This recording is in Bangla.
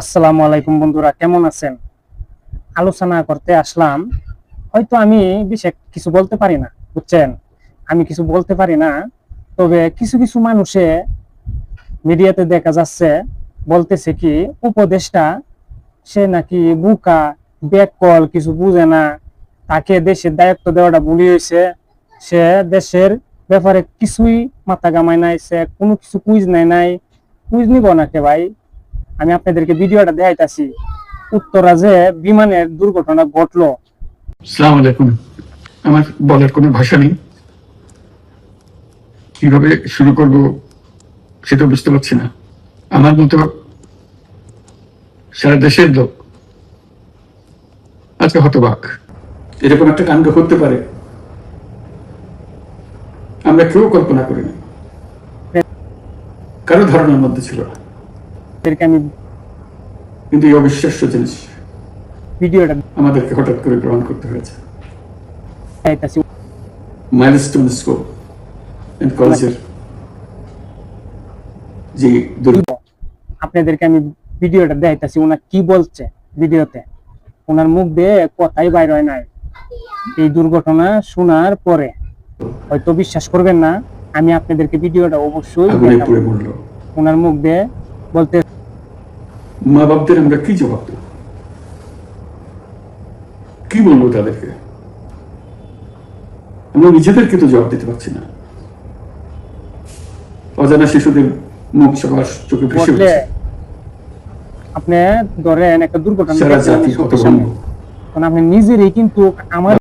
আসসালামু আলাইকুম বন্ধুরা, কেমন আছেন? আলোচনা করতে আসলাম। হয়তো আমি বিশেষ কিছু বলতে পারি না, বুঝছেন? আমি কিছু বলতে পারি না, তবে কিছু কিছু মানুষে মিডিয়াতে দেখা যাচ্ছে, বলতেছে কি, উপদেশটা, সে নাকি বুকা ব্যাককল কিছু বুঝে না, তাকে দেশের দায়িত্ব দেওয়াটা ভুলি হয়েছে, সে দেশের ব্যাপারে কিছুই মাথা গামায় নাই, সে কোনো কিছু কুইজ নেয় নাই। কুইজ নিব নাকি ভাই? আমি আপনাদেরকে ভিডিওটা দেখাইতাছি। উত্তরা যে বিমানের দুর্ঘটনা ঘটলো। সালাম আলাইকুম। আমার বলার কোনো ভাষা নেই। কীভাবে শুরু করব সেটা বুঝতে পারছি না। আমার মতো সারা দেশের লোক আজকে হতবাক। এরকম একটা কাণ্ড করতে পারে। আমরা কেউ কল্পনা করিনি। কারও ধারণার মধ্যে ছিল না। আপনাদেরকে আমি কিন্তু এই অবিশ্বাস্য জিনিস ভিডিওটা আমাদেরকে হঠাৎ করে গ্রহণ করতে হয়েছে। মাইলস্টোন স্কোপ এন্ড কলেজের যে আপনাদেরকে আমি ভিডিওটা দেখাইতাছি ওনার কি বলছে ভিডিওতে? ওনার মুখ দিয়ে কথাই বাইর হয় নাই। এই দুর্ঘটনা শোনার পরে। হয়তো বিশ্বাস করবেন না আমি আপনাদেরকে ভিডিওটা অবশ্যই ওনার মুখ দিয়ে বলতে মা বাপদের আমরা কি জবাব দেব? কি বলব তাদেরকে? আমরা নিজেদেরকে তো জবাব দিতে পারছি না। অজানা শিশুদের মুখ সবার চোখে ভেসে আপনি ধরেন একটা দুর্ঘটনা আপনি নিজেরই কিন্তু আমার